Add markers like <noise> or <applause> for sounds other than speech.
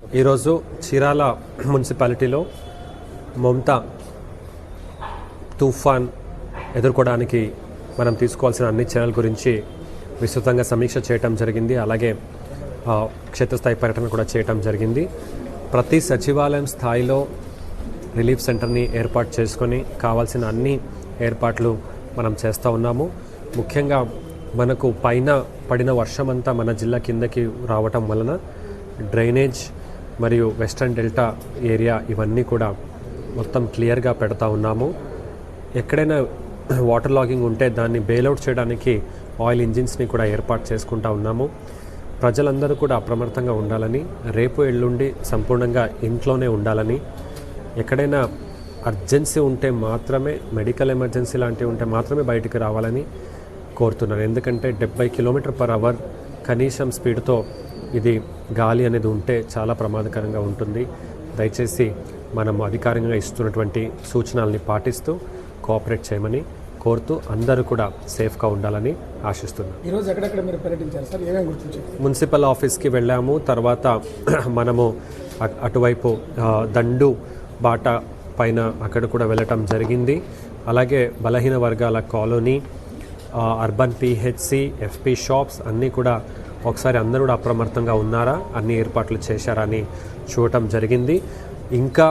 ఈరోజు చీరాల మున్సిపాలిటీలో మమతా తుఫాన్ ఎదుర్కోవడానికి మనం తీసుకోవాల్సిన అన్ని చర్యల గురించి విస్తృతంగా సమీక్ష చేయటం జరిగింది. అలాగే క్షేత్రస్థాయి పర్యటన కూడా చేయటం జరిగింది. ప్రతి సచివాలయం స్థాయిలో రిలీఫ్ సెంటర్ని ఏర్పాటు చేసుకొని కావాల్సిన అన్ని ఏర్పాట్లు మనం చేస్తూ ఉన్నాము. ముఖ్యంగా మనకు పైన పడిన వర్షం అంతా మన జిల్లా కిందకి రావటం వలన డ్రైనేజ్ మరియు వెస్ట్రన్ డెల్టా ఏరియా ఇవన్నీ కూడా మొత్తం క్లియర్గా పెడతా ఉన్నాము. ఎక్కడైనా వాటర్ లాగింగ్ ఉంటే దాన్ని బెయిల్అవుట్ చేయడానికి ఆయిల్ ఇంజిన్స్ని కూడా ఏర్పాటు చేసుకుంటా ఉన్నాము. ప్రజలందరూ కూడా అప్రమత్తంగా ఉండాలని రేపు ఎల్లుండి సంపూర్ణంగా ఇంట్లోనే ఉండాలని ఎక్కడైనా అర్జెన్సీ ఉంటే మాత్రమే మెడికల్ ఎమర్జెన్సీ లాంటివి ఉంటే మాత్రమే బయటికి రావాలని కోరుతున్నాను. ఎందుకంటే డెబ్బై కిలోమీటర్ పర్ అవర్ కనీసం స్పీడ్తో ఇది గాలి అనేది ఉంటే చాలా ప్రమాదకరంగా ఉంటుంది. దయచేసి మనం అధికారికంగా ఇస్తున్నటువంటి సూచనల్ని పాటిస్తూ కోఆపరేట్ చేయమని కోరుతూ అందరూ కూడా సేఫ్గా ఉండాలని ఆశిస్తున్నాను ఈరోజు ఎక్కడెక్కడ మీరు పర్యటించారు సార్? ఏమేమి గుర్తించారు మున్సిపల్ ఆఫీస్కి వెళ్ళాము. తర్వాత <clears throat> మనము అటువైపు దండు బాట పైన అక్కడ కూడా వెళ్ళటం జరిగింది. అలాగే బలహీన వర్గాల colony urban PHC FP shops అన్నీ కూడా ఒకసారి అందరూ కూడా అప్రమత్తంగా ఉన్నారా? అన్ని ఏర్పాట్లు చేశారా అని చూడటం జరిగింది. ఇంకా